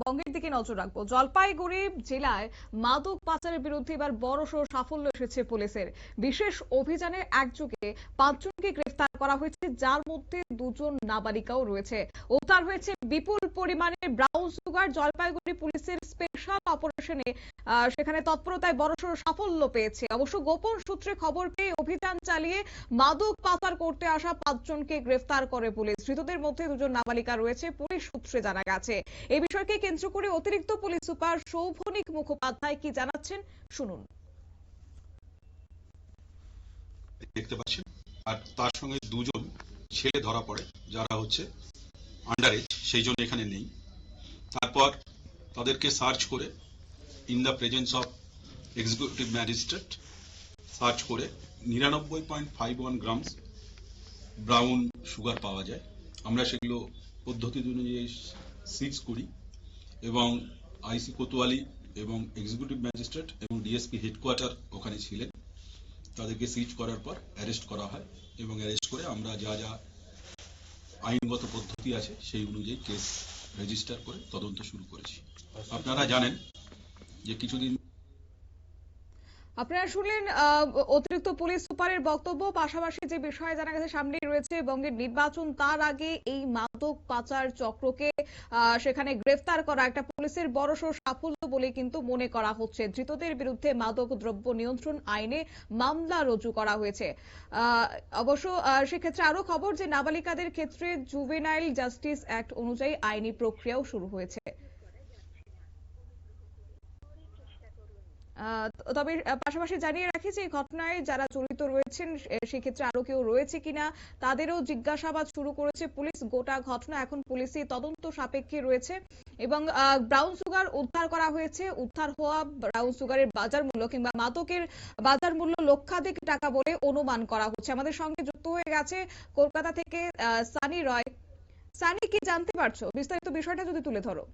বঙ্গের দিকে নজর রাখব। জলপাইগুড়ি জেলায় মাদক পাচারের বিরুদ্ধে এবার বড়সড় সাফল্য এসেছে পুলিশের। বিশেষ অভিযানে একযোগে পাঁচজনকে গ্রেফতার করা হয়েছে, যার মধ্যে দুজন নাবালিকাও রয়েছে। উদ্ধার হয়েছে বিপুল পরিমাণে ব্রাউন সুগার জলপাইগুড়ি পুলিশের স্পেশাল অপারেশনে সেখানে তৎপরতায় বড়সড় সাফল্য পেয়েছে। অবশ্য গোপন সূত্রে খবর পেয়ে অভিযান চালিয়ে মাদক পাচার করতে আসা পাঁচজনকে গ্রেফতার করে পুলিশ। ধৃতদের মধ্যে দুজন নাবালিকা রয়েছে, পুলিশ সূত্রে জানা গেছে। এই বিষয়কে কেন্দ্র করে অতিরিক্ত পুলিশ সুপার সৌভনিক মুখোপাধ্যায় কি জানাচ্ছেন, শুনুন। দেখতে পাচ্ছেন। আর তার সঙ্গে দুজন ছেলে ধরা পড়ে, যারা হচ্ছে আন্ডার সেই জন্য এখানে নেই। তারপর তাদেরকে সার্চ করে in the presence of executive magistrate search করে নিরানব্বই point five one grams brown sugar পাওয়া যায়। আমরা সেগুলো পদ্ধতি অনুযায়ী সিজ করি এবং আইসি কোতোয়ালি এবং এক্সিকিউটিভ ম্যাজিস্ট্রেট এবং ডিএসপি হেডকোয়ার্টার ওখানে ছিলেন। তাদেরকে সিজ করার পর অ্যারেস্ট করা হয় এবং অ্যারেস্ট করে আমরা যা যা আইনগত পদ্ধতি আছে, সেই অনুযায়ী কেস রেজিস্টার করে তদন্ত শুরু করেছি। আপনারা জানেন যে কিছুদিন আপনারা শুনলেন অতিরিক্ত পুলিশ সুপারের বক্তব্য। পাশাপাশি যে বিষয়ে জানা গেছে, সামনেই রয়েছে বঙ্গের নির্বাচন। তার আগে এই মাদক পাচার চক্রকে সেখানে গ্রেফতার করা একটা পুলিশের বড়সড় সাফল্য বলে কিন্তু মনে করা হচ্ছে। ধৃতদের বিরুদ্ধে মাদক দ্রব্য নিয়ন্ত্রণ আইনে মামলা রুজু করা হয়েছে। অবশ্য সেক্ষেত্রে আরও খবর যে নাবালিকাদের ক্ষেত্রে জুভেনাইল জাস্টিস অ্যাক্ট অনুযায়ী আইনি প্রক্রিয়াও শুরু হয়েছে। তবে পাশাপাশি জানিয়ে রাখি যে ঘটনায় যারা জড়িত রয়েছেন সেক্ষেত্রে আরও কেউ রয়েছে কিনা তাদেরও জিজ্ঞাসাবাদ শুরু করেছে পুলিশ। গোটা ঘটনা এখন পুলিশি তদন্ত সাপেক্ষে রয়েছে এবং ব্রাউন সুগার উদ্ধার করা হয়েছে। উদ্ধার হওয়া ব্রাউন সুগারের বাজার মূল্য কিংবা মাদকের বাজার মূল্য লক্ষাধিক টাকা বলে অনুমান করা হচ্ছে। আমাদের সঙ্গে যুক্ত হয়ে গেছে কলকাতা থেকে সানি রয়। সানি, কি জানতে পারছ? বিস্তারিত বিষয়টা যদি তুলে ধরো।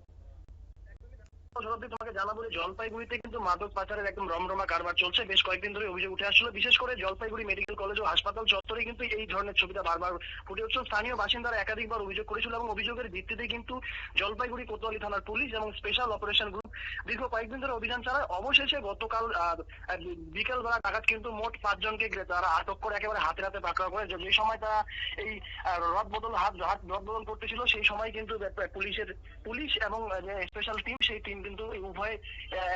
সরাসরি তোমাকে জানাব যে জলপাইগুড়িতে কিন্তু মাদক পাচারের একদম রমরমা কারবার চলছে। বেশ কয়েকদিন ধরে অভিযোগ উঠে আসছিল বিশেষ করে জলপাইগুড়ি মেডিকেল কলেজ ও হাসপাতাল চত্বরে কিন্তু এই ধরনের ছবিটা বারবার ফুটে উঠছিল স্থানীয় বাসিন্দারা একাধিকবার অভিযোগ করেছিল এবং অভিযোগের ভিত্তিতে কিন্তু জলপাইগুড়ি কোতোয়ালি থানার পুলিশ এবং স্পেশাল অপারেশন গ্রুপ দীর্ঘ কয়েকদিন ধরে অভিযান চালায়। অবশেষে গতকাল বিকেল বেলা নাগাদ কিন্তু মোট পাঁচজনকে তারা আটক করে একেবারে হাতে হাতে পাকড়াও করে। যে সময় তারা এই রদ বদল হাত হাত রদ বদল করতেছিল, সেই সময় কিন্তু পুলিশের, পুলিশ এবং স্পেশাল টিম সেই টিম কিন্তু উভয়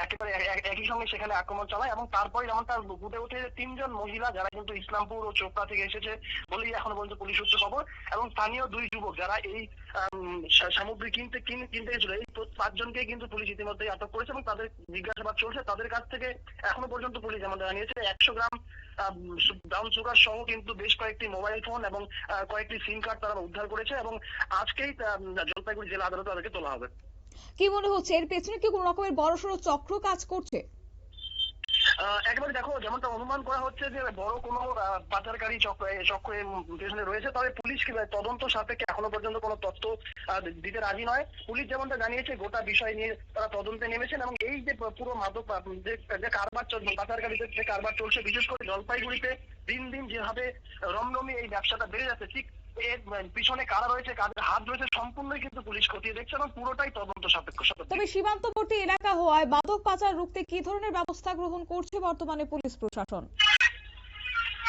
একেবারে এক- এক- একই সঙ্গে সেখানে আক্রমণ চালায় এবং তারপরে যেমনটা ফুটে ওঠে যে তিনজন মহিলা যারা কিন্তু ইসলামপুর ও চোপড়া থেকে এসেছে বলেই এখনও পর্যন্ত পুলিশ সূত্রে খবর এবং স্থানীয় দুই যুবক যারা এই সামগ্রী কিনতে কিনতে গেছিল এই পাঁচজনকে কিন্তু পুলিশ ইতিমধ্যেই আটক করেছে এবং তাদের জিজ্ঞাসাবাদ চলছে। তাদের কাছ থেকে এখনও পর্যন্ত পুলিশ যেমন জানিয়েছে, একশো গ্রাম ব্রাউন সুগার সহ কিন্তু বেশ কয়েকটি মোবাইল ফোন এবং কয়েকটি সিম কার্ড তারা উদ্ধার করেছে এবং আজকেই জলপাইগুড়ি জেলা আদালতে তাদেরকে তোলা হবে। কি মনে হচ্ছে? এর পেছনে কি কোনো রকমের বড়সড় চক্র কাজ করছে? একেবারে দেখো, যেমনটা অনুমান করা হচ্ছে যে বড় কোনো পাচারকারী চক্র এ চক্র পেছনে রয়েছে, তবে পুলিশ তদন্ত সাপেক্ষে এখনও পর্যন্ত কোনো তথ্য দিতে রাজি নয়। পুলিশ যেমনটা জানিয়েছে, গোটা বিষয় নিয়ে তারা তদন্তে নেমেছেন এবং এই যে পুরো মাদক যে কারবার চলছে পাচারকারীদের যে কারবার চলছে, বিশেষ করে জলপাইগুড়িতে দিন দিন যেভাবে রমরমি এই ব্যবসাটা বেড়ে যাচ্ছে, ঠিক পিছনে কারা রয়েছে কাদের হাত রয়েছে সম্পূর্ণই কিন্তু পুলিশ খতিয়ে দেখছে এবং পুরোটাই তদন্ত সাপেক্ষ তবে সীমান্তবর্তী এলাকা হওয়ায় মাদক পাচার রুখতে কি ধরনের ব্যবস্থা গ্রহণ করছে বর্তমানে পুলিশ প্রশাসন?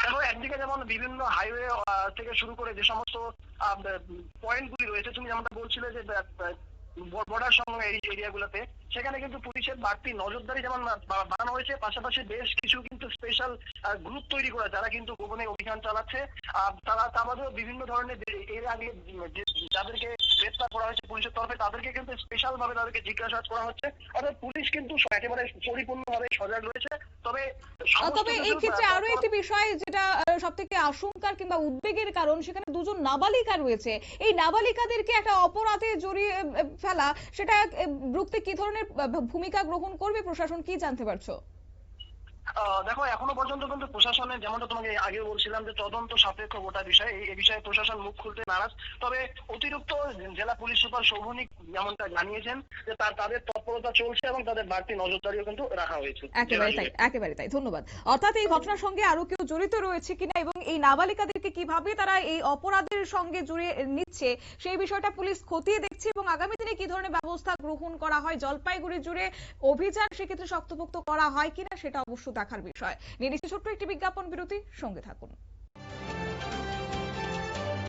দেখো একদিকে যেমন বিভিন্ন হাইওয়ে থেকে শুরু করে যে সমস্ত পয়েন্ট গুলি রয়েছে তুমি যেমনটা বলছিলে যে বর্ডার সংলগ্ন এই এরিয়াগুলোতে, সেখানে কিন্তু পুলিশের বাড়তি নজরদারি যেমন বানানো হয়েছে, পাশাপাশি বেশ কিছু কিন্তু স্পেশাল গ্রুপ তৈরি করা যারা কিন্তু গোপনে অভিযান চালাচ্ছে। আর তারা তা বিভিন্ন ধরনের এর আগে যাদেরকে পুলিশের তরফে তাদেরকে কিন্তু স্পেশাল ভাবে তাদেরকে জিজ্ঞাসাবাদ করা হচ্ছে। অর্থাৎ পুলিশ কিন্তু একেবারে পরিপূর্ণভাবে সজাগ রয়েছে। তবে তবে এই ক্ষেত্রে আরও একটি বিষয় যেটা সব থেকে আশঙ্কার কিংবা উদ্বেগের কারণ সেখানে দুজন নাবালিকা রয়েছে। এই নাবালিকাদেরকে একটা অপরাধে জড়িয়ে ফেলা সেটা রুখতে কি ধরনের ভূমিকা গ্রহণ করবে? প্রশাসন কি জানতে পারছ? দেখো এখনও পর্যন্ত কিন্তু প্রশাসনের যেমনটা তোমাকে আগে বলছিলাম যে তদন্ত সাপেক্ষ গোটা বিষয়ে এই বিষয়ে প্রশাসন মুখ খুলতে নারাজ। তবে অতিরিক্ত জেলা পুলিশ সুপার শৌভনিক যেমনটা জানিয়েছেন যে তার তাদের তৎপরতা চলছে এবং তাদের বাড়তি নজরদারিও কিন্তু রাখা হয়েছে। একেবারে তাই একেবারে তাই। ধন্যবাদ। অর্থাৎ এই ঘটনার সঙ্গে আরও কেউ জড়িত রয়েছে কিনা এবং এই নাবালিকাদেরকে কীভাবে তারা এই অপরাধের সঙ্গে জুড়ে নিচ্ছে, সেই বিষয়টা পুলিশ খতিয়ে দেখছে এবং আগামী দিনে কি ধরনের ব্যবস্থা গ্রহণ করা হয়, জলপাইগুড়ি জুড়ে অভিযান সেক্ষেত্রে শক্তপোক্ত করা হয় কিনা সেটা অবশ্য দেখার বিষয়। নিয়ে নিচ্ছি ছোট্ট একটি বিজ্ঞাপন বিরতি, সঙ্গে থাকুন।